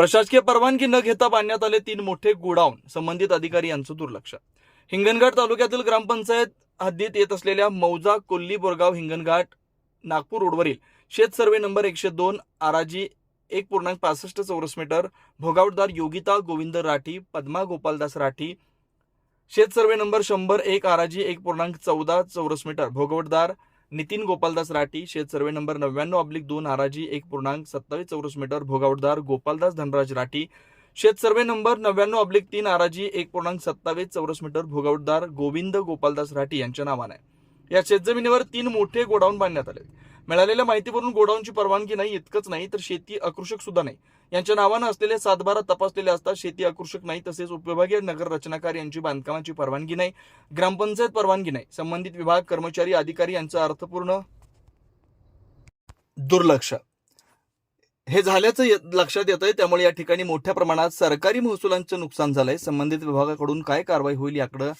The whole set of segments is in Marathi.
प्रशासकीय परवानगी न घेता बांधण्यात आले तीन मोठे गोडाऊन संबंधित अधिकारी यांचं दुर्लक्ष. हिंगणघाट तालुक्यातील ग्रामपंचायत हद्दीत येत असलेल्या मौजा कोल्ली बोरगाव हिंगणघाट नागपूर रोडवरील शेत सर्वे नंबर एकशे दोन आराजी एक पूर्णांक पासष्ट चौरस मीटर भोगावटदार योगिता गोविंद राठी पद्मा गोपालदास राठी शेत सर्वे नंबर शंभर एक आराजी एक पूर्णांक चौदा चौरस मीटर भोगवटदार नितीन गोपालदास राठी शेत सर्वे नंबर नव्याण्णव अब्लिक दोन आराजी एक पूर्णांक सत्तावीस चौरस मीटर भोगावटदार गोपालदास धनराज राठी. शेत सर्वे नंबर नव्याण्णव अब्लिक तीन आराजी एक पूर्णांक सत्तावीस चौरस मीटर भोगावटदार गोविंद गोपालदास राठी यांच्या नावाने. या शेतजमिनीवर तीन मोठे गोडाऊन बांधण्यात आले. मिळालेल्या माहितीवरून गोडाऊनची परवानगी नाही इतकंच नाही तर शेती अकृषक सुद्धा नाही. यांच्या नावानं असलेले सातबारा तपासलेले असतात शेती अकृषक नाही तसेच उपविभागीय नगर रचनाकार यांची बांधकामाची परवानगी नाही ग्रामपंचायत परवानगी नाही. संबंधित विभाग कर्मचारी अधिकारी यांचं अर्थपूर्ण दुर्लक्ष. हे झाल्याचं लक्षात येत आहे त्यामुळे या ठिकाणी मोठ्या प्रमाणात सरकारी महसुलांचं नुकसान झालंय. संबंधित विभागाकडून काय कारवाई होईल याकडं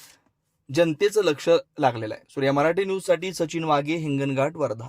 जनतेचं लक्ष लागलेलं आहे. सूर्या मराठी न्यूजसाठी सचिन वाघे हिंगणघाट वर्धा.